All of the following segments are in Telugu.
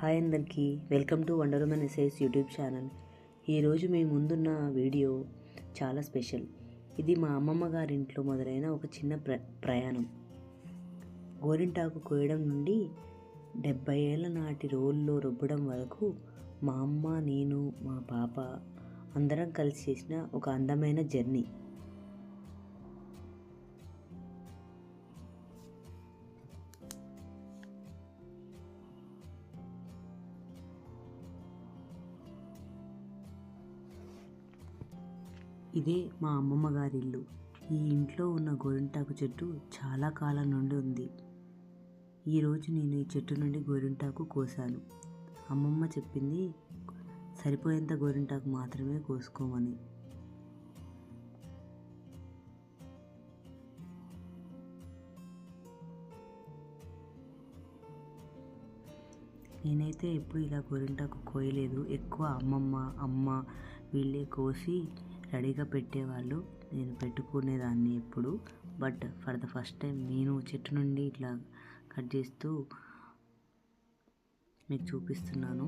హాయ్ అందరికీ. వెల్కమ్ టు వండర్ ఉమెన్ ఎస్ఐస్ యూట్యూబ్ ఛానల్. ఈరోజు మీ ముందున్న వీడియో చాలా స్పెషల్. ఇది మా అమ్మమ్మ గారింట్లో మొదలైన ఒక చిన్న ప్ర ప్రయాణం. గోరింటాకు కోయడం నుండి డెబ్బై ఏళ్ళ నాటి రోల్లో రుబ్బడం వరకు మా అమ్మ నేను మా పాప అందరం కలిసి చేసిన ఒక అందమైన జర్నీ. ఇదే మా అమ్మమ్మ గారి ఇల్లు ఈ ఇంట్లో ఉన్న గోరింటాకు చెట్టు చాలా కాలం నుండి ఉంది. ఈరోజు నేను ఈ చెట్టు నుండి గోరింటాకు కోసాను. అమ్మమ్మ చెప్పింది సరిపోయేంత గోరింటాకు మాత్రమే కోసుకోమని. నేనైతే ఎప్పుడు ఇలా గోరింటాకు కోయలేదు. ఎక్కువ అమ్మమ్మ అమ్మ వీళ్ళే కోసి రెడీగా పెట్టేవాళ్ళు. నేను పెట్టుకునేదాన్ని ఎప్పుడు. But for the first time నేను చెట్టు నుండి ఇట్లా కట్ చేస్తూ మీకు చూపిస్తున్నాను.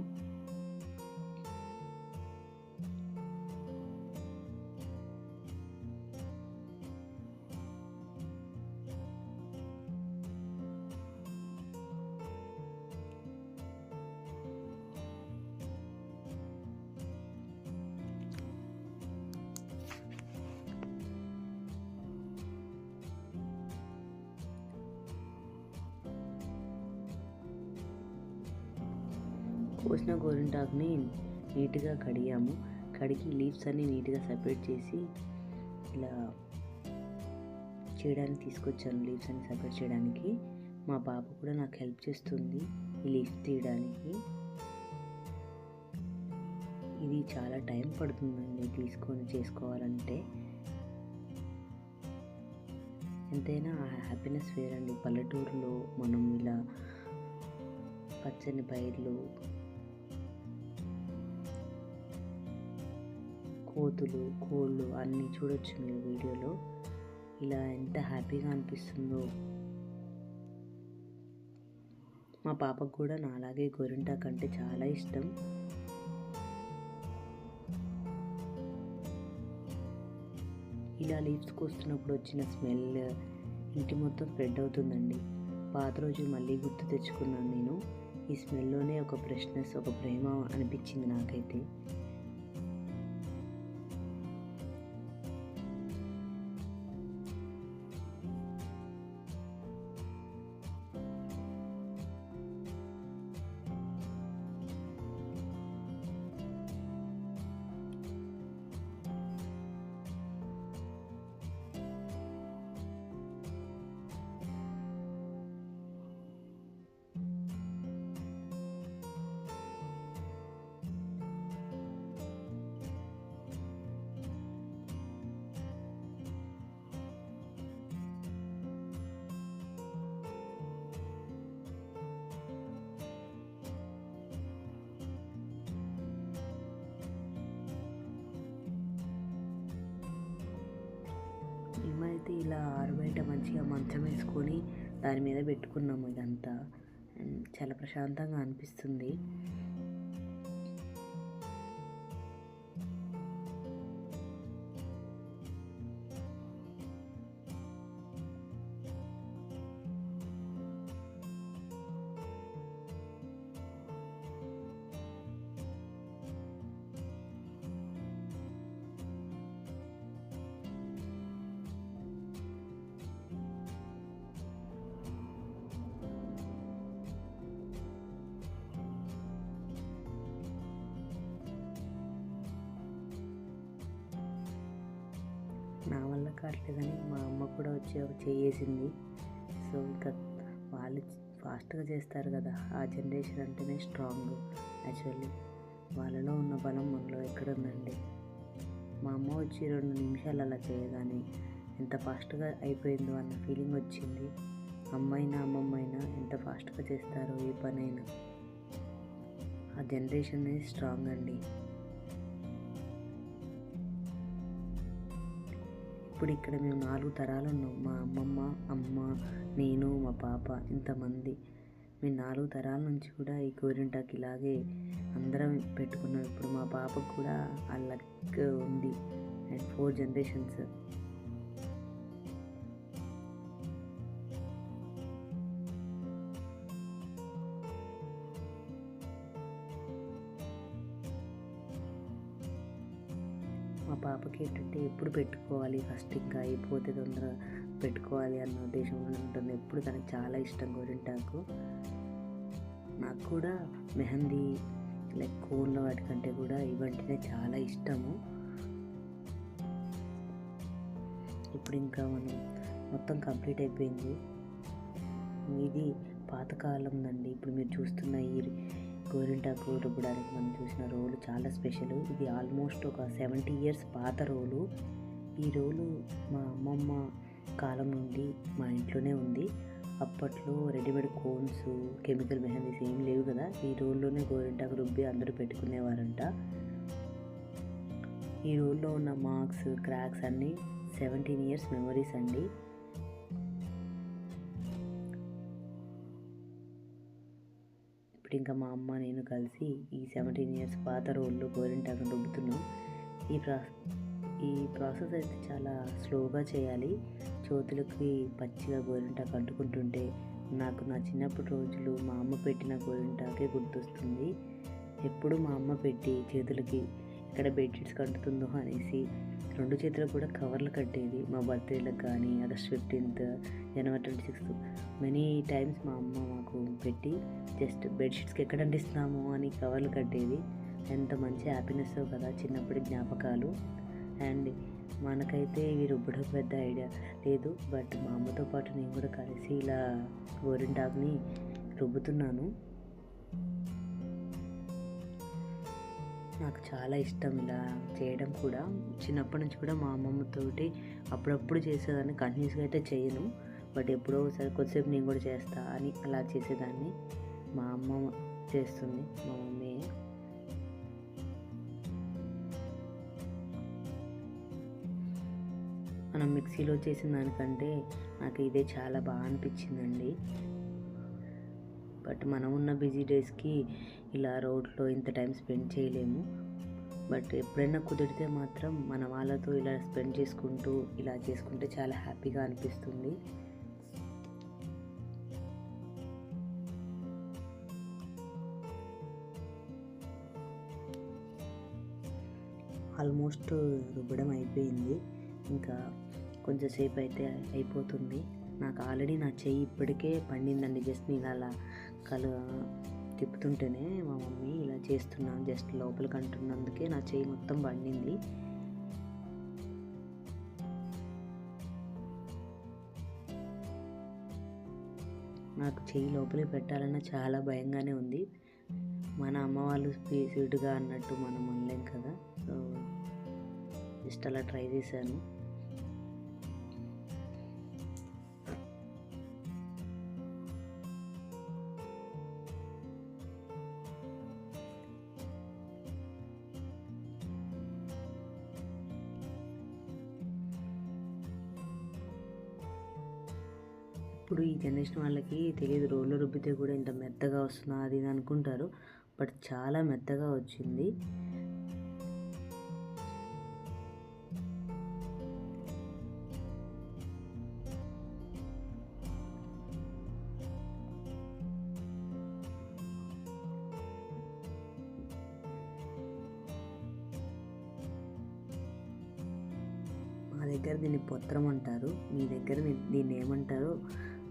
కోసిన గోరింటాకుని నీట్గా కడిగాము. కడిగి లీవ్స్ అన్ని నీట్గా సపరేట్ చేసి ఇలా చేయడానికి తీసుకొచ్చాను లీవ్స్ అన్ని సపరేట్ చేయడానికి. మా పాప కూడా నాకు హెల్ప్ చేస్తుంది ఈ లీవ్స్ తీయడానికి. ఇది చాలా టైం పడుతుందండి తీసుకొని చేసుకోవాలంటే. ఎంతైనా ఆ హ్యాపీనెస్ వేరండి. పల్లెటూరులో మనం ఇలా పచ్చని పైర్లు కోతులు కోళ్ళు అన్నీ చూడొచ్చు మీరు వీడియోలో. ఇలా ఎంత హ్యాపీగా అనిపిస్తుందో. మా పాపకు కూడా నాలాగే గోరింటాకు అంటే చాలా ఇష్టం. ఇలా లీవ్స్ వస్తున్నప్పుడు వచ్చిన స్మెల్ ఇంటి మొత్తం స్ప్రెడ్ అవుతుందండి. పాత రోజు మళ్ళీ గుర్తు తెచ్చుకున్నాను నేను. ఈ స్మెల్లోనే ఒక ఫ్రెష్నెస్ ఒక ప్రేమ అనిపించింది నాకైతే. అయితే ఇలా ఆరుబయట మంచిగా మంచం వేసుకొని దాని మీద పెట్టుకున్నాము ఇదంతా. చాలా ప్రశాంతంగా అనిపిస్తుంది. నా వల్ల కావట్లేదని మా అమ్మ కూడా వచ్చి ఒక చేసింది సో ఇంకా వాళ్ళు ఫాస్ట్గా చేస్తారు కదా ఆ జనరేషన్ అంటేనే స్ట్రాంగ్. యాక్చువల్లీ వాళ్ళలో ఉన్న బలం మనలో ఎక్కడ ఉందండి? మా అమ్మ వచ్చి రెండు నిమిషాలు అలా చేయగానే ఎంత ఫాస్ట్గా అయిపోయిందో అన్న ఫీలింగ్ వచ్చింది. అమ్మైనా అమ్మమ్మ అయినా ఎంత ఫాస్ట్గా చేస్తారో ఏ పనైనా. ఆ జనరేషన్ అనేది స్ట్రాంగ్ అండి. ఇప్పుడు ఇక్కడ మేము నాలుగు తరాలు ఉన్నాం. మా అమ్మమ్మ అమ్మ నేను మా పాప ఇంతమంది. మేము నాలుగు తరాల నుంచి కూడా ఈ గోరింటాకు ఇలాగే అందరం పెట్టుకున్నాం. ఇప్పుడు మా పాపకు కూడా ఆ లక్ ఉంది. అండ్ ఫోర్ జనరేషన్స్ మా పాపకి ఏంటంటే ఎప్పుడు పెట్టుకోవాలి ఫస్ట్ ఇంకా అయిపోతే తొందరగా పెట్టుకోవాలి అన్న ఉద్దేశంలో ఉంటుంది. ఎప్పుడు తనకు చాలా ఇష్టం గోరింటాకు నాకు. కూడా మెహందీ లైక్ కోన్ల వాటికంటే కూడా ఇవంటినే చాలా ఇష్టము. ఇప్పుడు ఇంకా మనం మొత్తం కంప్లీట్ అయిపోయింది. ఇది పాతకాలం అండి ఇప్పుడు మీరు చూస్తున్న ఈ గోరింటాకు రుబ్బడానికి మనం చూసిన రోలు చాలా స్పెషల్. ఇది ఆల్మోస్ట్ ఒక సెవెంటీ ఇయర్స్ పాత రోలు. ఈ రోలు మా అమ్మమ్మ కాలం నుండి మా ఇంట్లోనే ఉంది. అప్పట్లో రెడీమేడ్ కోన్స్ కెమికల్ మెహందీస్ ఏం లేవు కదా. ఈ రోల్లోనే గోరింటాకు రుబ్బి అందరూ పెట్టుకునేవారంట. ఈ రోల్లో ఉన్న మార్క్స్ క్రాక్స్ అన్నీ సెవెంటీన్ ఇయర్స్ మెమరీస్ అండి. ఇప్పుడు ఇంకా మా అమ్మ నేను కలిసి ఈ సెవెంటీన్ ఇయర్స్ పాత రోల్లో గోరింటాకు రుబ్బుతున్నాం. ఈ ప్రా ఈ ప్రాసెస్ అయితే చాలా స్లోగా చేయాలి. చేతులకి పచ్చిగా గోరింటాకు అంటుకుంటుంటే నాకు నా చిన్నప్పటి రోజులు మా అమ్మ పెట్టిన గోరింటాకే గుర్తొస్తుంది. ఎప్పుడు మా అమ్మ పెట్టి చేతులకి ఎక్కడ బెడ్షీట్స్ కంటుతుందో అనేసి రెండు చేతులు కూడా కవర్లు కట్టేది. మా బర్త్డేలకు కానీ August fifteenth January twenty sixth many times మా అమ్మ మాకు పెట్టి జస్ట్ బెడ్షీట్స్కి ఎక్కడ అంటిస్తున్నాము అని కవర్లు కట్టేది. ఎంత మంచి హ్యాపీనెస్ కదా చిన్నప్పటి జ్ఞాపకాలు. అండ్ మనకైతే ఇవి రుబ్బడం పెద్ద ఐడియా లేదు. బట్ మా అమ్మతో పాటు నేను కూడా కలిసి ఇలా గోరింటాకుని రుబ్బుతున్నాను. నాకు చాలా ఇష్టం ఇలా చేయడం కూడా. చిన్నప్పటి నుంచి కూడా మా అమ్మమ్మతోటి అప్పుడప్పుడు చేసేదాన్ని కంటిన్యూస్గా అయితే చేయను. బట్ ఎప్పుడో ఒకసారి కొద్దిసేపు నేను కూడా చేస్తా అని అలా చేసేదాన్ని. మా అమ్మ చేస్తుంది మా మమ్మీ. మనం మిక్సీలో చేసిన దానికంటే నాకు ఇదే చాలా బాగా అనిపించిందండి. బట్ మనం ఉన్న బిజీ డేస్కి ఇలా రోడ్లో ఇంత టైం స్పెండ్ చేయలేము. బట్ ఎప్పుడైనా కుదిరితే మాత్రం మన వాళ్ళతో ఇలా స్పెండ్ చేసుకుంటూ ఇలా చేసుకుంటే చాలా హ్యాపీగా అనిపిస్తుంది. ఆల్మోస్ట్ రుబ్బడం అయిపోయింది. ఇంకా కొంచెంసేపు అయితే అయిపోతుంది. నాకు ఆల్రెడీ నా చెయ్యి ఇప్పటికే పండిందండి. జస్ట్ నేను అలా కల తిప్పుతుంటేనే మా మమ్మీ ఇలా చేస్తున్నాను జస్ట్ లోపలికి అంటున్నందుకే నా చెయ్యి మొత్తం పండింది. నాకు చెయ్యి లోపలికి పెట్టాలన్న చాలా భయంగానే ఉంది. మన అమ్మ వాళ్ళు స్వీట్గా అన్నట్టు మనం అనలేం కదా. సో జస్ట్ అలా ట్రై చేశాను. ఇప్పుడు ఈ జనరేషన్ వాళ్ళకి తెలియదు రోల్లో రుబ్బితే కూడా ఇంత మెత్తగా వస్తుందా? అది ఇది అనుకుంటారు. బట్ చాలా మెత్తగా వచ్చింది. మా దగ్గర దీన్ని పొత్రం అంటారు. మీ దగ్గర దీన్ని ఏమంటారో?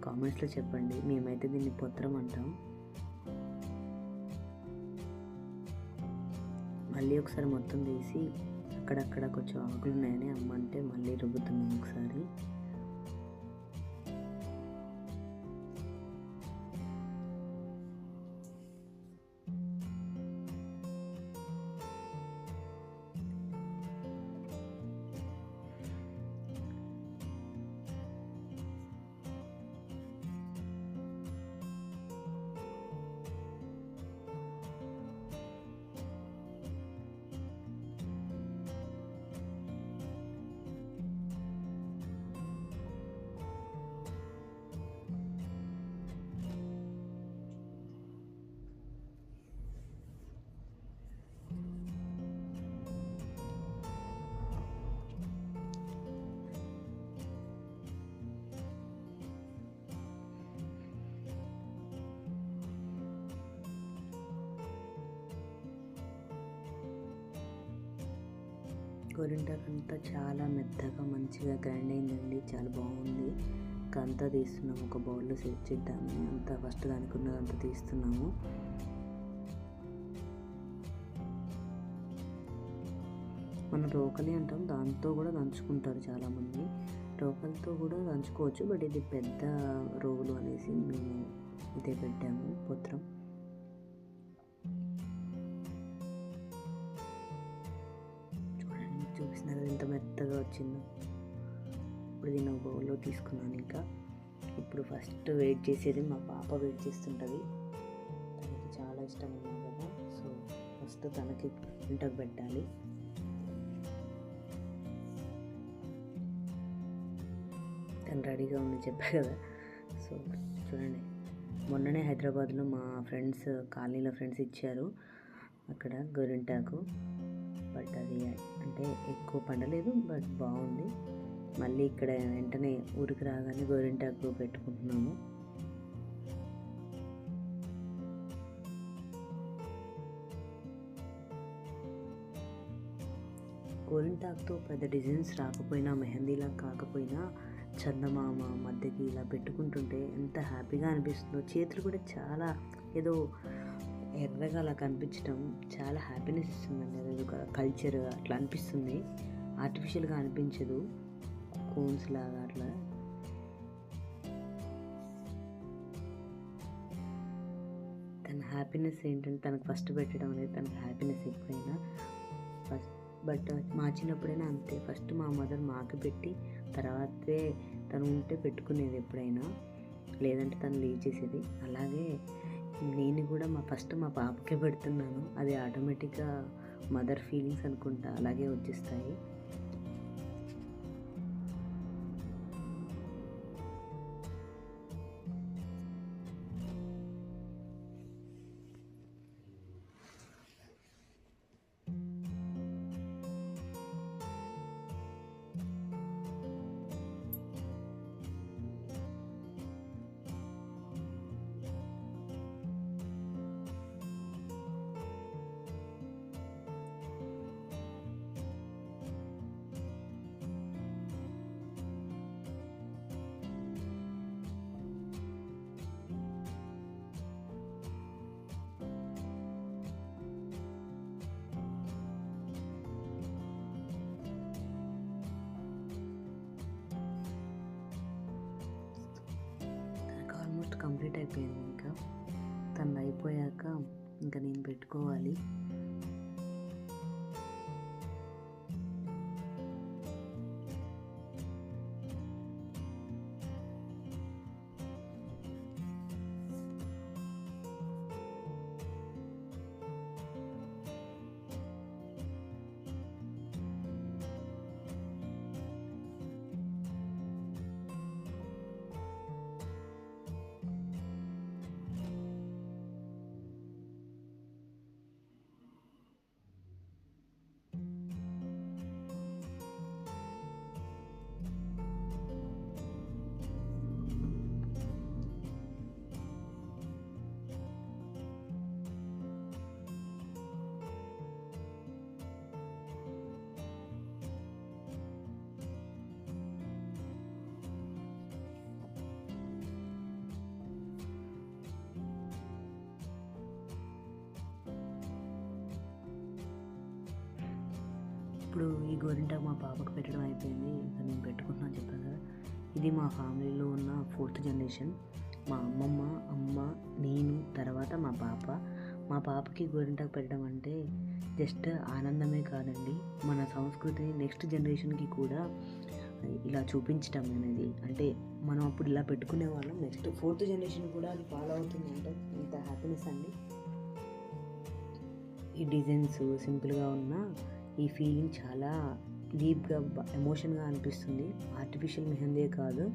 కామెంట్స్లో చెప్పండి. మేమైతే దీన్ని పొత్రం అంటాం. మళ్ళీ ఒకసారి మొత్తం తీసి అక్కడక్కడ కొంచెం ఆకులు ఉన్నాయని అమ్మ అంటే మళ్ళీ రుబ్బుతున్నాం ఒకసారి. గోరింటాకంతా చాలా మెత్తగా మంచిగా గ్రైండ్ అయిందండి. చాలా బాగుంది. ఇంకా అంతా తీస్తున్నాము. ఒక బౌల్లో సెట్ చేద్దామని అంతా ఫస్ట్ దానికి తీస్తున్నాము. మనం రోకలి అంటాం. దాంతో కూడా దంచుకుంటారు చాలామంది. రోకలితో కూడా దంచుకోవచ్చు. బట్ ఇది పెద్ద రోలు అనేసి మేము ఇదే పెట్టాము. పుత్రం. మీకు చూపిస్తున్నారు ఎంత మెత్తగా వచ్చిందో. ఇప్పుడు దీన్ని ఒక బౌల్లో తీసుకున్నాను ఇంకా. ఇప్పుడు ఫస్ట్ వెయిట్ చేసేది మా పాప వెయిట్ చేస్తుంటుంది. తనకి చాలా ఇష్టం ఉన్నాను కదా. సో ఫస్ట్ తనకి ఇంటకు పెట్టాలి. తను రెడీగా ఉంది చెప్పా కదా. సో చూడండి. మొన్ననే హైదరాబాద్లో మా ఫ్రెండ్స్ కాలనీలో ఫ్రెండ్స్ ఇచ్చారు. అక్కడ గోరింటాకు. బట్ అది అంటే ఎక్కువ పండలేదు బట్ బాగుంది. మళ్ళీ ఇక్కడ వెంటనే ఊరికి రాగానే గోరింటాకు పెట్టుకుంటున్నాము. గోరింటాకుతో పెద్ద డిజైన్స్ రాకపోయినా మెహందీలా కాకపోయినా చందమామ మధ్యకి ఇలా పెట్టుకుంటుంటే ఎంత హ్యాపీగా అనిపిస్తుందో. చేతులు కూడా చాలా ఏదో ఎర్రగా అలా కనిపించడం చాలా హ్యాపీనెస్ ఇస్తుందండి. అది ఒక కల్చర్ అట్లా అనిపిస్తుంది. ఆర్టిఫిషియల్గా అనిపించదు. కోన్స్ లాగా అట్లా. తన హ్యాపీనెస్ ఏంటంటే తనకు ఫస్ట్ పెట్టడం అనేది తనకు హ్యాపీనెస్ ఎక్కువైనా ఫస్ట్ బట్ మా చిన్నప్పుడైనా అంతే. ఫస్ట్ మా మదర్ మాకు పెట్టి తర్వాతే తను ఉంటే పెట్టుకునేది ఎప్పుడైనా. లేదంటే తను లీవ్ చేసేది. అలాగే నేను కూడా మా ఫస్ట్ మా పాపకే పెడుతున్నాను. అది ఆటోమేటిక్గా మదర్ ఫీలింగ్స్ అనుకుంటా అలాగే వచ్చేస్తాయి. అయిపోయింది ఇంకా. తను అయిపోయాక ఇంకా నేను పెట్టుకోవాలి. ఇప్పుడు ఈ గోరింటాకు మా పాపకు పెట్టడం అయిపోయింది. ఇంకా నేను పెట్టుకుంటున్నాను చెప్పాను కదా. ఇది మా ఫ్యామిలీలో ఉన్న ఫోర్త్ జనరేషన్. మా అమ్మమ్మ అమ్మ నేను తర్వాత మా పాప. మా పాపకి గోరింటాకు పెట్టడం అంటే జస్ట్ ఆనందమే కాదండి. మన సంస్కృతిని నెక్స్ట్ జనరేషన్కి కూడా ఇలా చూపించటం అనేది. అంటే మనం అప్పుడు ఇలా పెట్టుకునే వాళ్ళం. నెక్స్ట్ ఫోర్త్ జనరేషన్ కూడా అది ఫాలో అవుతుంది అంటే ఇంత హ్యాపీనెస్ అండి. ఈ డిజైన్స్ సింపుల్గా ఉన్న ఈ ఫీలింగ్ చాలా డీప్గా ఎమోషన్గా అనిపిస్తుంది. ఆర్టిఫిషియల్ మెహందే కాదు.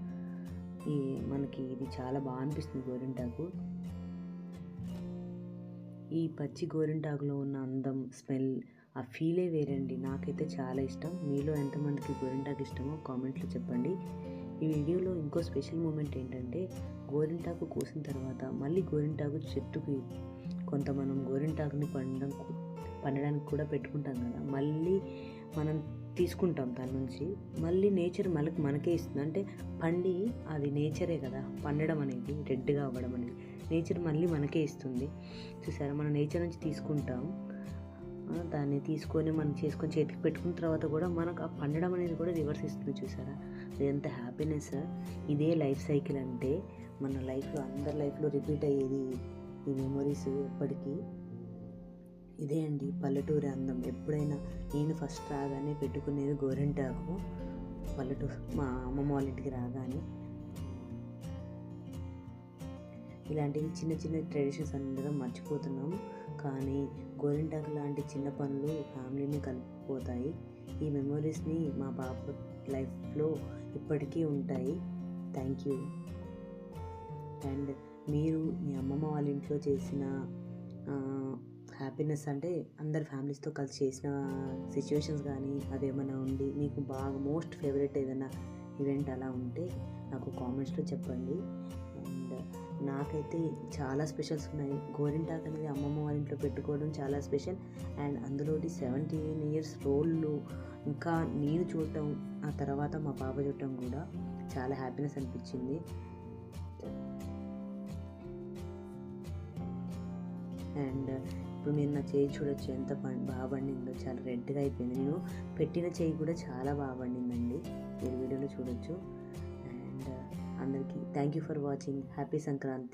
ఈ మనకి ఇది చాలా బాగా అనిపిస్తుంది గోరింటాకు. ఈ పచ్చి గోరింటాకులో ఉన్న అందం స్మెల్ ఆ ఫీలే వేరండి. నాకైతే చాలా ఇష్టం. మీలో ఎంతమందికి గోరింటాకు ఇష్టమో కామెంట్లో చెప్పండి. ఈ వీడియోలో ఇంకో స్పెషల్ మూమెంట్ ఏంటంటే గోరింటాకు కోసిన తర్వాత మళ్ళీ గోరింటాకు చెట్టుకి కొంత మనం గోరింటాకుని పండడం పండడానికి కూడా పెట్టుకుంటాం కదా. మళ్ళీ మనం తీసుకుంటాం దాని నుంచి. మళ్ళీ నేచర్ మనకి మనకే ఇస్తుంది. అంటే పండి అది నేచరే కదా. పండడం అనేది రెడ్గా అవ్వడం అనేది నేచర్ మళ్ళీ మనకే ఇస్తుంది. చూసారా? మనం నేచర్ నుంచి తీసుకుంటాం. దాన్ని తీసుకొని మనం చేసుకొని చేతికి పెట్టుకున్న తర్వాత కూడా మనకు ఆ పండడం అనేది కూడా రివర్స్ ఇస్తుంది చూసారా? అది ఎంత హ్యాపీనెస్ ఇదే లైఫ్ సైకిల్ అంటే మన లైఫ్లో అందరి లైఫ్లో రిపీట్ అయ్యేది ఈ మెమొరీస్ ఎప్పటికీ. ఇదే అండి పల్లెటూరి అందం. ఎప్పుడైనా నేను ఫస్ట్ రాగానే పెట్టుకునేది గోరింటాకు. పల్లెటూరు మా అమ్మమ్మ వాళ్ళ ఇంటికి రాగానే ఇలాంటివి చిన్న చిన్న ట్రెడిషన్స్ అందరం మర్చిపోతున్నాం. కానీ గోరింటాకు లాంటి చిన్న పనులు ఫ్యామిలీని కలిపిపోతాయి ఈ మెమొరీస్ని మా పాప లైఫ్లో ఇప్పటికీ ఉంటాయి. Thank you. అండ్ మీరు మీ అమ్మమ్మ వాళ్ళ ఇంట్లో చేసిన హ్యాపీనెస్ అంటే అందరి ఫ్యామిలీస్తో కలిసి చేసిన సిచ్యువేషన్స్ కానీ అవేమైనా ఉండి మీకు బాగా మోస్ట్ ఫేవరెట్ ఏదైనా ఈవెంట్ అలా ఉంటే నాకు కామెంట్స్లో చెప్పండి. అండ్ నాకైతే చాలా స్పెషల్స్ ఉన్నాయి. గోరింటాక్ అనేది అమ్మమ్మ వాళ్ళ ఇంట్లో పెట్టుకోవడం చాలా స్పెషల్ అండ్ అందులోటి సెవెంటీన్ ఇయర్స్ రోళ్ళు ఇంకా నేను చూడటం ఆ తర్వాత మా పాప చూడటం కూడా చాలా హ్యాపీనెస్ అనిపించింది. అండ్ ఇప్పుడు మీరు నా చేయి చూడొచ్చు ఎంత పం బాగా పండిందో. చాలా రెడ్గా అయిపోయింది. నేను పెట్టిన చేయి కూడా చాలా బాగా పండిందండి. మీరు వీడియోలో చూడొచ్చు. అండ్ అందరికీ thank you for watching happy Sankranti